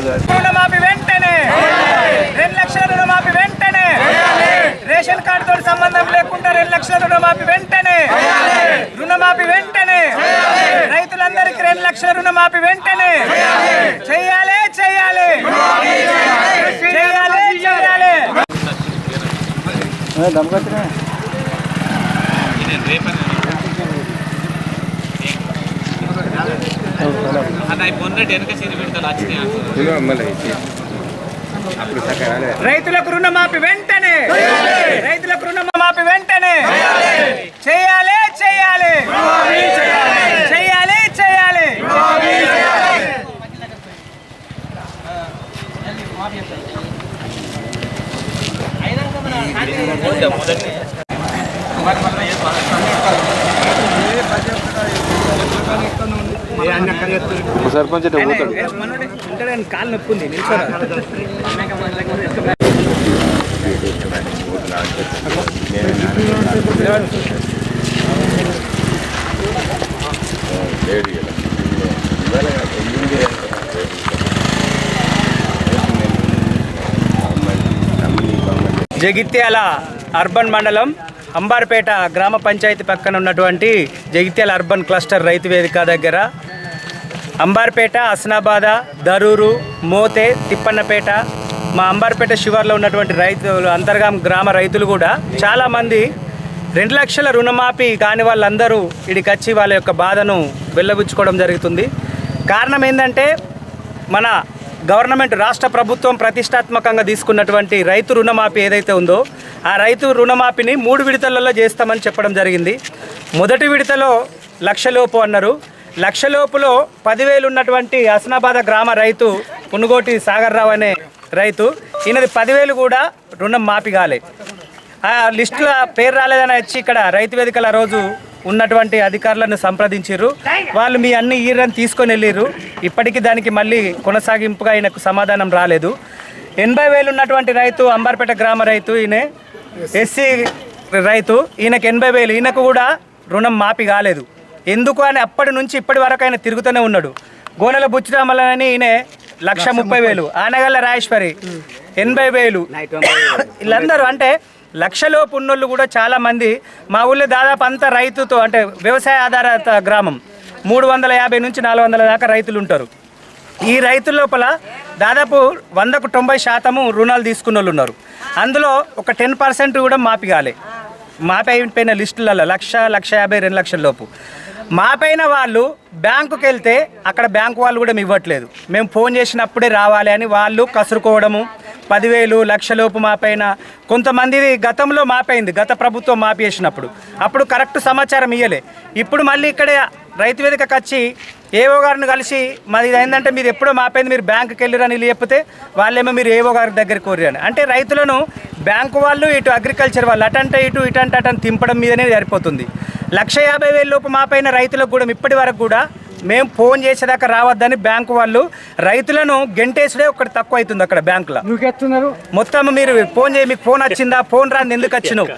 రుణమాఫీ వెంటనే. రెండు లక్షల రుణమాఫీ వెంటనే. రేషన్ కార్డు తోటి సంబంధం లేకుండా రెండు లక్షల రుణమాఫీ వెంటనే. రుణమాఫీ వెంటనే. రైతులందరికీ రెండు లక్షల రుణమాఫీ వెంటనే. చెయ్యాలి చెయ్యాలి చెయ్యాలి చెయ్యాలి అన్న రైతులకు రుణమాఫీ వెంటనే. రైతులకు రుణమాఫీ వెంటనే. చేయాలి. చేయాలి చేయాలి. చేయాలి. సర్పంచ్ కాలు జగిత్యాల అర్బన్ మండలం అంబార్పేట గ్రామ పంచాయతీ పక్కన ఉన్నటువంటి జగిత్యాల అర్బన్ క్లస్టర్ రైతు వేదిక దగ్గర అంబార్పేట హస్నాబాద దరూరు మోతే తిప్పన్నపేట మా అంబార్పేట శివార్లో ఉన్నటువంటి రైతులు అంతర్గామ గ్రామ రైతులు కూడా చాలామంది రెండు లక్షల రుణమాఫీ కాని వాళ్ళందరూ ఇడికి వచ్చి వాళ్ళ యొక్క బాధను వెళ్ళబుచ్చుకోవడం జరుగుతుంది. కారణం ఏంటంటే మన గవర్నమెంట్ రాష్ట్ర ప్రభుత్వం ప్రతిష్టాత్మకంగా తీసుకున్నటువంటి రైతు రుణమాఫీ ఏదైతే ఉందో ఆ రైతు రుణమాఫీని మూడు విడతలలో చేస్తామని చెప్పడం జరిగింది. మొదటి విడతలో లక్షలోపు అన్నారు లక్షలోపులో పదివేలు ఉన్నటువంటి హసనాబాద గ్రామ రైతు పునుగోటి సాగర్ రావు అనే రైతు ఈయనది పదివేలు కూడా రుణం మాఫీ కాలే. ఆ లిస్టులో పేరు రాలేదని వచ్చి ఇక్కడ రైతు వేదికల రోజు ఉన్నటువంటి అధికారులను సంప్రదించారు వాళ్ళు మీ అన్ని ఈరని తీసుకొని వెళ్ళిర్రు. ఇప్పటికీ దానికి మళ్ళీ కొనసాగింపుగా ఆయనకు సమాధానం రాలేదు. ఎనభై వేలు ఉన్నటువంటి రైతు అంబర్పేట గ్రామ రైతు ఈయన ఎస్సీ రైతు ఈయనకు ఎనభై వేలు. ఈయనకు కూడా రుణం మాఫీ కాలేదు. ఎందుకు అని అప్పటి నుంచి ఇప్పటి వరకు ఆయన తిరుగుతూనే ఉన్నాడు. గోనెల బుచ్చిరామలని ఈయన లక్ష ముప్పై వేలు ఆనగల్ల రాజేశ్వరి ఎనభై వేలు. వీళ్ళందరూ అంటే లక్షలోపు ఉన్నోళ్ళు కూడా చాలా మంది మా ఊళ్ళో దాదాపు అంతా రైతుతో అంటే వ్యవసాయ ఆధారిత గ్రామం. మూడు వందల యాభై నుంచి నాలుగు వందల దాకా రైతులు ఉంటారు. ఈ రైతుల లోపల దాదాపు వందకు తొంభై శాతము రుణాలు తీసుకున్న వాళ్ళు ఉన్నారు. అందులో ఒక టెన్ పర్సెంట్ కూడా మాపి కాలే. మాపి అయిపోయిన లిస్టులలో లక్ష లక్ష యాభై రెండు లక్షల లోపు. మాపైన వాళ్ళు బ్యాంకుకి వెళ్తే అక్కడ బ్యాంకు వాళ్ళు కూడా ఇవ్వట్లేదు. మేము ఫోన్ చేసినప్పుడే రావాలి అని వాళ్ళు కసురుకోవడము పదివేలు లక్షలోపు మాపైన కొంతమంది గతంలో మాపైంది గత ప్రభుత్వం మాపేసినప్పుడు. అప్పుడు కరెక్ట్ సమాచారం ఇయ్యలే. ఇప్పుడు మళ్ళీ ఇక్కడే రైతు వేదికకు వచ్చి ఏవో గారిని కలిసి మాది ఇది ఏంటంటే మీరు ఎప్పుడో మాపైంది మీరు బ్యాంకుకి వెళ్ళిరని లేకపోతే వాళ్ళేమో మీరు ఏవో గారి దగ్గర కోరిరని అంటే రైతులను బ్యాంకు వాళ్ళు ఇటు అగ్రికల్చర్ వాళ్ళు అటంటే ఇటు ఇటంటే అటని తింపడం మీదనే సరిపోతుంది. లక్ష యాభై వేల లోపు మాపైన రైతులకు కూడా ఇప్పటి వరకు కూడా మేము ఫోన్ చేసేదాకా రావద్దని బ్యాంకు వాళ్ళు రైతులను గెంటేసుడే ఒకటి తక్కువ అవుతుంది అక్కడ బ్యాంకులో. మొత్తం మీరు ఫోన్ చేయి మీకు ఫోన్ వచ్చిందా? ఫోన్ రాంది ఎందుకు వచ్చినావు?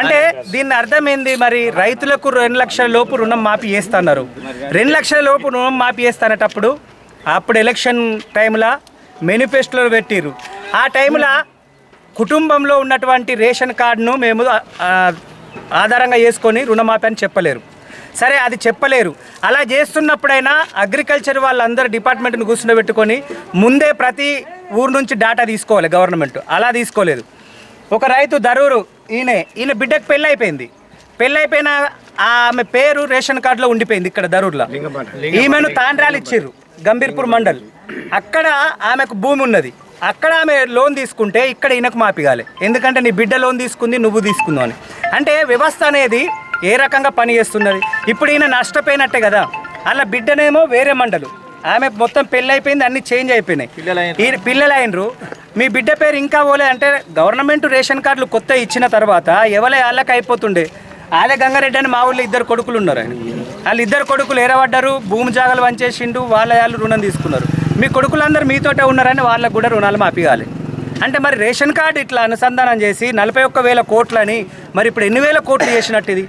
అంటే దీన్ని అర్థం ఏంది మరి? రైతులకు రెండు లక్షల లోపు రుణం మాఫీ చేస్తున్నారు. రెండు లక్షల లోపు రుణం మాఫీ చేస్తానటప్పుడు అప్పుడు ఎలక్షన్ టైంలో మేనిఫెస్టోలో పెట్టిర్రు. ఆ టైంలో కుటుంబంలో ఉన్నటువంటి రేషన్ కార్డును మేము ఆధారంగా చేసుకొని రుణమాఫీ అని చెప్పలేరు. సరే అది చెప్పలేరు. అలా చేస్తున్నప్పుడైనా అగ్రికల్చర్ వాళ్ళందరూ డిపార్ట్మెంట్ని కూర్చుండబెట్టుకొని ముందే ప్రతి ఊరు నుంచి డేటా తీసుకోవాలి గవర్నమెంట్. అలా తీసుకోలేదు. ఒక రైతు దరూరు ఈయన ఈయన బిడ్డకు పెళ్ళి అయిపోయింది పెళ్ళి అయిపోయిన ఆమె పేరు రేషన్ కార్డులో ఉండిపోయింది ఇక్కడ దరూర్లో ఈమెను తాండ్రాలు ఇచ్చిర్రు గంభీర్పూర్ మండల్. అక్కడ ఆమెకు భూమి ఉన్నది. అక్కడ ఆమె లోన్ తీసుకుంటే ఇక్కడ ఈయనకు మాపిగాలి ఎందుకంటే నీ బిడ్డ లోన్ తీసుకుంది నువ్వు తీసుకుందావు అని. అంటే వ్యవస్థ అనేది ఏ రకంగా పనిచేస్తున్నది ఇప్పుడు ఈయన నష్టపోయినట్టే కదా. అలా బిడ్డనేమో వేరే మండలు. ఆమె మొత్తం పెళ్ళి అయిపోయింది అన్ని చేంజ్ అయిపోయినాయి. ఈ పిల్లలు అయినరు మీ బిడ్డ పేరు ఇంకా పోలే అంటే గవర్నమెంట్ రేషన్ కార్డులు కొత్త ఇచ్చిన తర్వాత ఎవరే వాళ్ళకి అయిపోతుండే. ఆలే గంగారెడ్డి అని మా ఊళ్ళో ఇద్దరు కొడుకులు ఉన్నారు ఆయన. వాళ్ళు ఇద్దరు కొడుకులు ఏరబడ్డారు భూమి జాగాలు వంచేసిండు వాళ్ళ వాళ్ళు రుణం తీసుకున్నారు. మీ కొడుకులందరూ మీతోటే ఉన్నారని వాళ్ళకు కూడా రుణాలు మాపియాలి అంటే మరి రేషన్ కార్డు ఇట్లా అనుసంధానం చేసి నలభై ఒక్క వేల కోట్లని మరి ఇప్పుడు ఎన్ని వేల కోట్లు చేసినట్టు ఇది?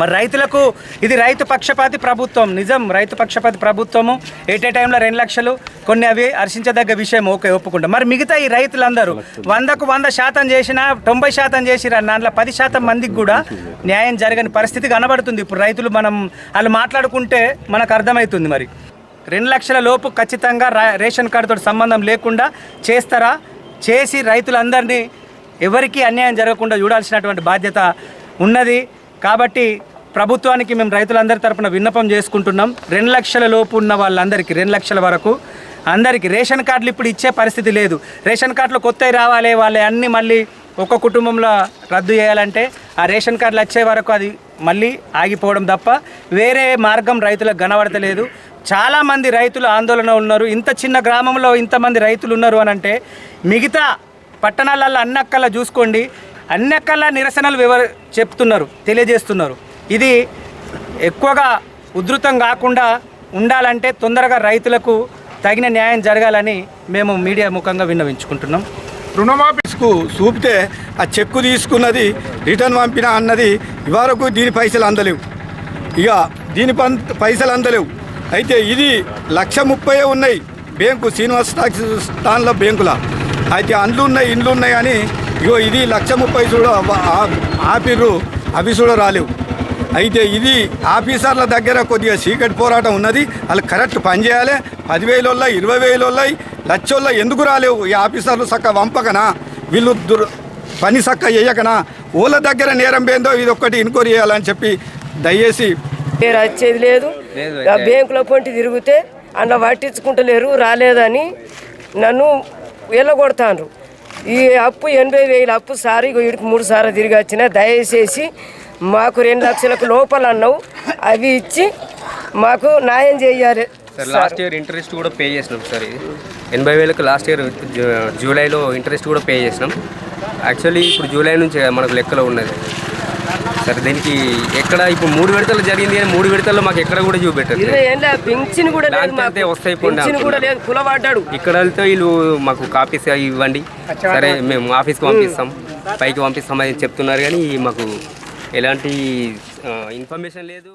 మరి రైతులకు ఇది రైతు పక్షపాతి ప్రభుత్వం నిజం రైతు పక్షపాతి ప్రభుత్వము. ఎట్ టైంలో రెండు లక్షలు కొన్ని అవి హర్షించదగ్గ విషయం ఓకే ఒప్పుకుంటాం. మరి మిగతా ఈ రైతులందరూ వందకు వంద శాతం చేసినా తొంభై శాతం చేసిరా దాంట్లో పది శాతం మందికి కూడా న్యాయం జరగని పరిస్థితి కనబడుతుంది. ఇప్పుడు రైతులు మనం వాళ్ళు మాట్లాడుకుంటే మనకు అర్థమవుతుంది మరి. రెండు లక్షల లోపు ఖచ్చితంగా రేషన్ కార్డుతో సంబంధం లేకుండా చేస్తారా? చేసి రైతులందరినీ ఎవరికీ అన్యాయం జరగకుండా చూడాల్సినటువంటి బాధ్యత ఉన్నది. కాబట్టి ప్రభుత్వానికి మేము రైతులందరి తరపున విన్నపం చేసుకుంటున్నాం. రెండు లక్షల లోపు ఉన్న వాళ్ళందరికీ రెండు లక్షల వరకు అందరికీ రేషన్ కార్డులు ఇప్పుడు ఇచ్చే పరిస్థితి లేదు. రేషన్ కార్డులు కొత్తవి రావాలి వాళ్ళ అన్నీ మళ్ళీ ఒక కుటుంబంలో రద్దు చేయాలంటే ఆ రేషన్ కార్డులు వచ్చే వరకు అది మళ్ళీ ఆగిపోవడం తప్ప వేరే మార్గం రైతులకు కనబడతలేదు. చాలామంది రైతులు ఆందోళన ఉన్నారు. ఇంత చిన్న గ్రామంలో ఇంతమంది రైతులు ఉన్నారు అని అంటే మిగతా పట్టణాలలో అన్నక్కల్లా చూసుకోండి. అన్నక్కల్లా నిరసనలు వివర చెప్తున్నారు తెలియజేస్తున్నారు. ఇది ఎక్కువగా ఉధృతం కాకుండా ఉండాలంటే తొందరగా రైతులకు తగిన న్యాయం జరగాలని మేము మీడియా ముఖంగా విన్నవించుకుంటున్నాం. రుణమాఫీస్కు చూపితే ఆ చెక్కు తీసుకున్నది రిటర్న్ పంపిన అన్నది ఇవరకు దీని పైసలు అందలేవు. ఇక దీని పం పైసలు అందలేవు. అయితే ఇది లక్ష ముప్పై ఉన్నాయి బ్యాంకు శ్రీనివాస టాక్సీ స్థాన్లో బ్యాంకుల. అయితే అండ్లు ఉన్నాయి ఇండ్లు ఉన్నాయి కానీ ఇగో ఇది లక్ష ముప్పై చూడ ఆ- ఆపిర్రు అవి కూడా రాలేవు. అయితే ఇది ఆఫీసర్ల దగ్గర కొద్దిగా చీకటి పోరాటం ఉన్నది. వాళ్ళు కరెక్ట్ పనిచేయాలి పదివేల ఇరవై వేల లక్షల్లో ఎందుకు రాలేవు? ఈ ఆఫీసర్లు చక్క వంపకనా? వీళ్ళు దుర్ పని చక్క వేయకనా ఊళ్ళ దగ్గర నేరం పోయిందో ఇది ఒక్కటి ఇన్క్వైరీ చేయాలని చెప్పి దయచేసి పేరు వచ్చేది లేదు. బ్యాంకులో పొంటి తిరిగితే అన్న పట్టించుకుంటలేరు రాలేదని నన్ను వెళ్ళగొడతాను ఈ అప్పు ఎనభై వేల అప్పు సారి వీడికి మూడు సార్లు తిరిగి వచ్చిన దయచేసి మాకు రెండు లక్షలకు లోపల అన్నావు. అవి ఇచ్చి మాకు న్యాయం చేయాలి. సార్ లాస్ట్ ఇయర్ ఇంట్రెస్ట్ కూడా పే చేసినాం సార్ ఇది. ఎనభై వేలకు లాస్ట్ ఇయర్ జూలైలో ఇంట్రెస్ట్ కూడా పే చేసినాం. యాక్చువల్లీ ఇప్పుడు జూలై నుంచి మనకు లెక్కలో ఉన్నది. సార్ దీనికి ఎక్కడ ఇప్పుడు మూడు విడతలు జరిగింది కానీ మూడు విడతల్లో మాకు ఎక్కడ కూడా లేదు అంతే వస్తాయి కూడా లేదు ఇక్కడ వెళ్తే వీళ్ళు మాకు కాపీస్ ఇవ్వండి. సరే మేము ఆఫీస్కి పంపిస్తాం. పైకి పంపిస్తాం అని చెప్తున్నారు కానీ మాకు ఎలాంటి ఇన్ఫర్మేషన్ లేదు.